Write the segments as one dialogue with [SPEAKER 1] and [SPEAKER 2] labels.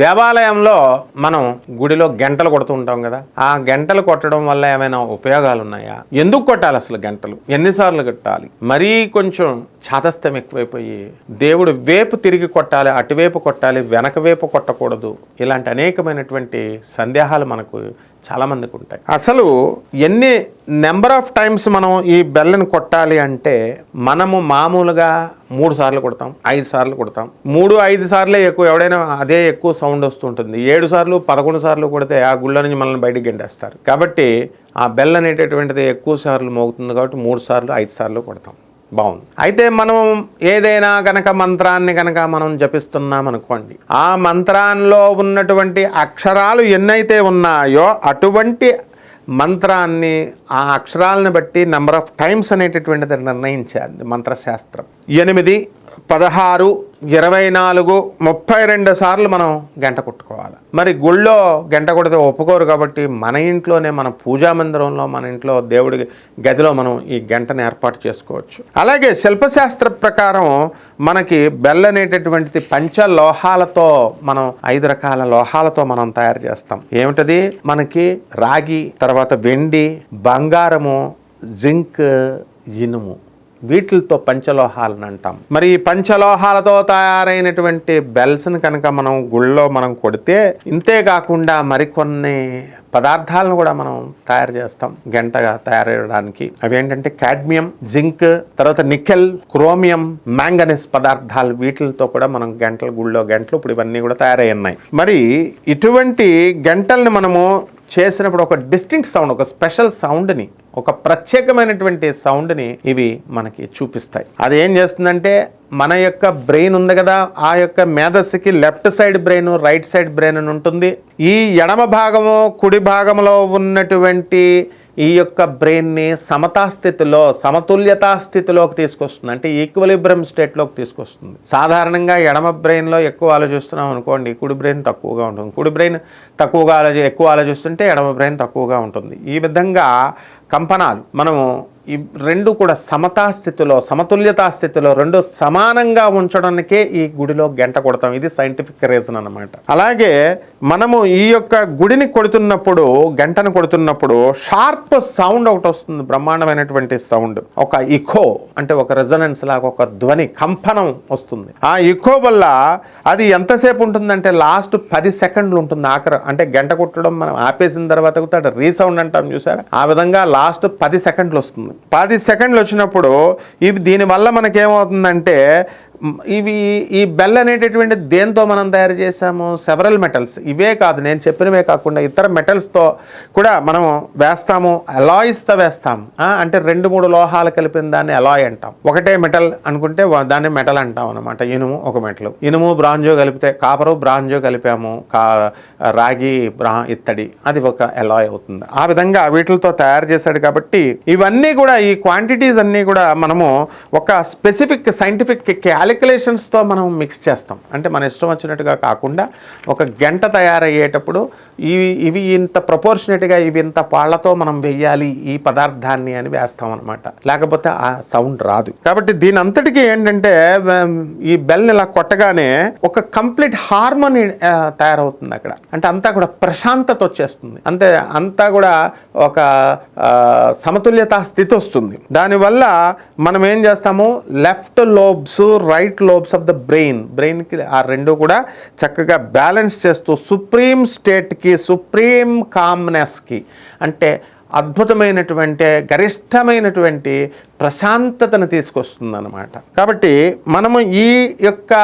[SPEAKER 1] దేవాలయంలో మనం గుడిలో గంటలు కొడుతూ ఉంటాం కదా ఆ గంటలు కొట్టడం వల్ల ఏమైనా ఉపయోగాలు ఉన్నాయా ఎందుకు కొట్టాలి అసలు గంటలు? ఎన్నిసార్లు కొట్టాలి? మరీ కొంచెం చాతస్థం ఎక్కువైపోయి దేవుడు వేపు తిరిగి కొట్టాలి అటువైపు కొట్టాలి వెనక వైపు కొట్టకూడదు ఇలాంటి అనేకమైనటువంటి సందేహాలు మనకు చాలామందికి ఉంటాయి. అసలు ఎన్ని నెంబర్ ఆఫ్ టైమ్స్ మనం ఈ బెల్లని కొట్టాలి అంటే మనము మామూలుగా మూడు సార్లు కొడతాం ఐదు సార్లు కొడతాం. మూడు ఐదు సార్లే ఎక్కువ ఎవడైనా అదే ఎక్కువ సౌండ్ వస్తుంటుంది. ఏడు సార్లు పదకొండు సార్లు కొడితే ఆ గుళ్ళ నుంచి మనల్ని బయటికి గెంటేస్తారు. కాబట్టి ఆ బెల్ అనేటటువంటిది ఎక్కువ సార్లు మోగుతుంది కాబట్టి మూడు సార్లు ఐదు సార్లు కొడతాం. బాగుంది. అయితే మనం ఏదైనా గనక మంత్రాన్ని గనక మనం జపిస్తున్నాం అనుకోండి ఆ మంత్రాల్లో ఉన్నటువంటి అక్షరాలు ఎన్నైతే ఉన్నాయో అటువంటి మంత్రాన్ని ఆ అక్షరాలను బట్టి నెంబర్ ఆఫ్ టైమ్స్ అనేటటువంటిది నిర్ణయించాలి మంత్రశాస్త్రం. ఎనిమిది పదహారు ఇరవై నాలుగు ముప్పై రెండు సార్లు మనం గంట కొట్టుకోవాలి. మరి గుళ్ళో గంట కొడితే ఒప్పుకోరు కాబట్టి మన ఇంట్లోనే మన పూజా మందిరంలో మన ఇంట్లో దేవుడి గదిలో మనం ఈ గంటను ఏర్పాటు చేసుకోవచ్చు. అలాగే శిల్పశాస్త్ర ప్రకారం మనకి బెల్ అనేటటువంటిది పంచలోహాలతో మనం ఐదు రకాల లోహాలతో మనం తయారు చేస్తాం. ఏమిటది? మనకి రాగి తర్వాత వెండి బంగారము జింక్ ఇనుము. వీటితో పంచలోహాలను అంటాం. మరి ఈ పంచలోహాలతో తయారైనటువంటి బెల్స్ని కనుక మనం గుళ్ళో మనం కొడితే ఇంతే కాకుండా మరికొన్ని పదార్థాలను కూడా మనం తయారు చేస్తాం గంటగా తయారయ్యడానికి. అవి ఏంటంటే కాడ్మియం జింక్ తర్వాత నికెల్ క్రోమియం మ్యాంగనీస్ పదార్థాలు వీటితో కూడా మనం గంటల గుళ్ళో గంటలు ఇప్పుడు ఇవన్నీ కూడా తయారై ఉన్నాయి. మరి ఇటువంటి గంటల్ని మనము చేసినప్పుడు ఒక డిస్టింక్ట్ సౌండ్ ఒక స్పెషల్ సౌండ్ని ఒక ప్రత్యేకమైనటువంటి సౌండ్ని ఇవి మనకి చూపిస్తాయి. అది ఏం చేస్తుందంటే మన యొక్క బ్రెయిన్ ఉంది కదా ఆ యొక్క మేధస్సుకి left side brain right side brain ఉంటుంది. ఈ ఎడమ భాగము కుడి భాగంలో ఉన్నటువంటి ఈ యొక్క బ్రెయిన్ని సమతాస్థితిలో సమతుల్యతా స్థితిలోకి తీసుకొస్తుంది. అంటే ఈక్వలిబ్రమ్ స్టేట్లోకి తీసుకొస్తుంది. సాధారణంగా ఎడమ బ్రెయిన్లో ఎక్కువ ఆలోచిస్తున్నాం అనుకోండి కుడి బ్రెయిన్ తక్కువగా ఉంటుంది. కుడి బ్రెయిన్ తక్కువగా ఆలోచి ఎక్కువ ఆలోచిస్తుంటే ఎడమ బ్రెయిన్ తక్కువగా ఉంటుంది. ఈ విధంగా కంపనాలు మనము ఈ రెండు కూడా సమతా స్థితిలో సమతుల్యతా స్థితిలో రెండు సమానంగా ఉంచడానికే ఈ గుడిలో గంట కొడతాం. ఇది సైంటిఫిక్ రీజన్ అన్నమాట. అలాగే మనము ఈ యొక్క గుడిని కొడుతున్నప్పుడు గంటను కొడుతున్నప్పుడు షార్ప్ సౌండ్ ఒకటి వస్తుంది బ్రహ్మాండమైనటువంటి సౌండ్ ఒక ఇకో అంటే ఒక రెజనెన్స్ లాగా ఒక ధ్వని కంపనం వస్తుంది. ఆ ఇకో వల్ల అది ఎంతసేపు ఉంటుందంటే లాస్ట్ పది సెకండ్లు ఉంటుంది ఆఖరి. అంటే గంట కొట్టడం మనం ఆపేసిన తర్వాత రీసౌండ్ అంటాం చూసారా? ఆ విధంగా లాస్ట్ పది సెకండ్లు వస్తుంది. పది సెకండ్లు వచ్చినప్పుడు ఇవి దీనివల్ల మనకేమవుతుందంటే ఇవి ఈ బెల్ అనేటటువంటి దేంతో మనం తయారు చేసాము సెవరల్ మెటల్స్ ఇవే కాదు నేను చెప్పినవే కాకుండా ఇతర మెటల్స్తో కూడా మనం వేస్తాము అలాయిస్తో వేస్తాం అంటే రెండు మూడు లోహాలు కలిపిన దాన్ని అలాయ్ అంటాం. ఒకటే మెటల్ అనుకుంటే దాన్ని మెటల్ అంటాం అనమాట ఇనుము ఒక మెటల్ ఇనుము బ్రాంజో కలిపితే కాపరు బ్రాంజో కలిపాము. కా రాగి బ్రా ఇత్తడి. అది ఒక అలాయ్ అవుతుంది. ఆ విధంగా వీటితో తయారు చేశాడు కాబట్టి ఇవన్నీ కూడా ఈ క్వాంటిటీస్ అన్నీ కూడా మనము ఒక స్పెసిఫిక్ సైంటిఫిక్ క్యాలి క్యాలిక్యులేషన్స్తో మనం మిక్స్ చేస్తాం. అంటే మన ఇష్టం వచ్చినట్టుగా కాకుండా ఒక గంట తయారయ్యేటప్పుడు ఇవి ఇవి ఇంత ప్రపోర్షనేట్గా ఇవి ఇంత పాళ్ళతో మనం వెయ్యాలి ఈ పదార్థాన్ని అని వేస్తాం అనమాట లేకపోతే ఆ సౌండ్ రాదు. కాబట్టి దీని అంతటికీ ఏంటంటే ఈ బెల్ని ఇలా కొట్టగానే ఒక కంప్లీట్ హార్మోని తయారవుతుంది అక్కడ. అంటే అంతా కూడా ప్రశాంతత వచ్చేస్తుంది. అంతే అంతా కూడా ఒక సమతుల్యత స్థితి వస్తుంది. దానివల్ల మనం ఏం చేస్తాము? Left lobes right lobes of the brain బ్రెయిన్కి ఆ రెండు కూడా చక్కగా బ్యాలెన్స్ చేస్తూ సుప్రీం స్టేట్కి సుప్రీం కామ్నెస్కి అంటే అద్భుతమైనటువంటి గరిష్టమైనటువంటి ప్రశాంతతను తీసుకొస్తుంది అనమాట కాబట్టి మనము ఈ యొక్క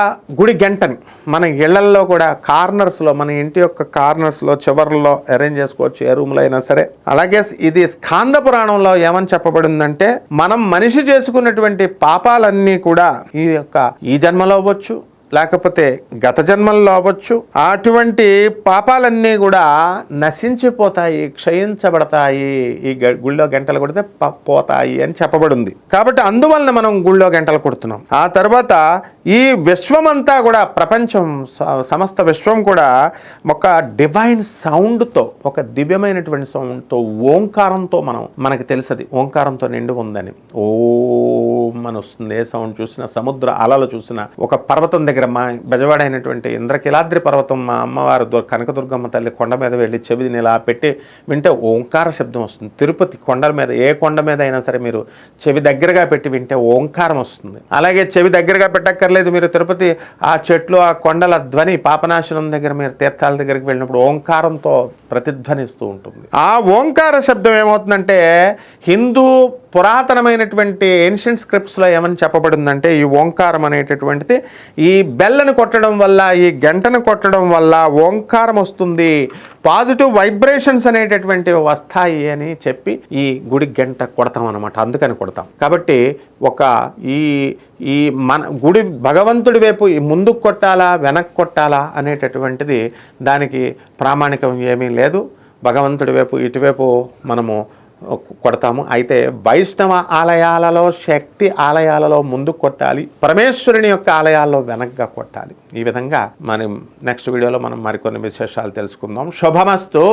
[SPEAKER 1] గుడి గంటని మన ఇళ్ళల్లో కూడా కార్నర్స్లో మన ఇంటి యొక్క కార్నర్స్లో చివర్లో అరేంజ్ చేసుకోవచ్చు ఏ రూమ్లో అయినా సరే. అలాగే ఇది స్కాంద పురాణంలో ఏమని చెప్పబడిందంటే మనం మనిషి చేసుకున్నటువంటి పాపాలన్నీ కూడా ఈ యొక్క ఈ జన్మలో అవ్వచ్చు లేకపోతే గత జన్మల్లో అవ్వచ్చు. అటువంటి పాపాలన్నీ కూడా నశించిపోతాయి క్షయించబడతాయి. ఈ గ- గుళ్ళో గంటలు కొడితే పోతాయి అని చెప్పబడింది. కాబట్టి అందువలన మనం గుళ్ళో గంటలు కొడుతున్నాం. ఆ తర్వాత ఈ విశ్వమంతా కూడా ప్రపంచం స- సమస్త విశ్వం కూడా ఒక డివైన్ సౌండ్తో ఒక దివ్యమైనటువంటి సౌండ్తో ఓంకారంతో మనం మనకు తెలుసది. ఓంకారంతో నిండి ఉందని. ఓ అని వస్తుంది ఏ సౌండ్ చూసినా సముద్ర అలలు చూసినా ఒక పర్వతం దగ్గర మా బెజవాడ అయినటువంటి ఇంద్రకిలాద్రి పర్వతం మా అమ్మవారు కనకదుర్గమ్మ తల్లి కొండ మీద వెళ్ళి చెవిని ఇలా పెట్టి వింటే ఓంకార శబ్దం వస్తుంది. తిరుపతి కొండల మీద ఏ కొండ మీద అయినా సరే మీరు చెవి దగ్గరగా పెట్టి వింటే ఓంకారం వస్తుంది. అలాగే చెవి దగ్గరగా పెట్టక్కర్లేదు మీరు తిరుపతి ఆ చెట్లు ఆ కొండల ధ్వని పాపనాశనం దగ్గర మీరు తీర్థాల దగ్గరికి వెళ్ళినప్పుడు ఓంకారంతో ప్రతిధ్వనిస్తూ ఉంటుంది. ఆ ఓంకార శబ్దం ఏమవుతుందంటే హిందూ పురాతనమైనటువంటి ఏన్షియంట్ స్క్రిప్ట్స్లో ఏమని చెప్పబడిందంటే ఈ ఓంకారం అనేటటువంటిది ఈ బెల్లను కొట్టడం వల్ల ఈ గంటను కొట్టడం వల్ల ఓంకారం వస్తుంది. పాజిటివ్ వైబ్రేషన్స్ అనేటటువంటివి వస్తాయి అని చెప్పి ఈ గుడి గంట కొడతాం అనమాట అందుకని కొడతాం. కాబట్టి ఒక ఈ ఈ మన గుడి భగవంతుడి వైపు ముందుకు కొట్టాలా వెనక్కి కొట్టాలా అనేటటువంటిది దానికి ప్రామాణికం ఏమీ లేదు. భగవంతుడి వైపు ఇటువైపు మనము కొడతాము. అయితే వైష్ణవ ఆలయాలలో శక్తి ఆలయాలలో ముందు కొట్టాలి. పరమేశ్వరుని యొక్క ఆలయాల్లో వెనక్గా కొట్టాలి. ఈ విధంగా మనం నెక్స్ట్ వీడియోలో మనం మరికొన్ని విశేషాలు తెలుసుకుందాం. శుభమస్తు.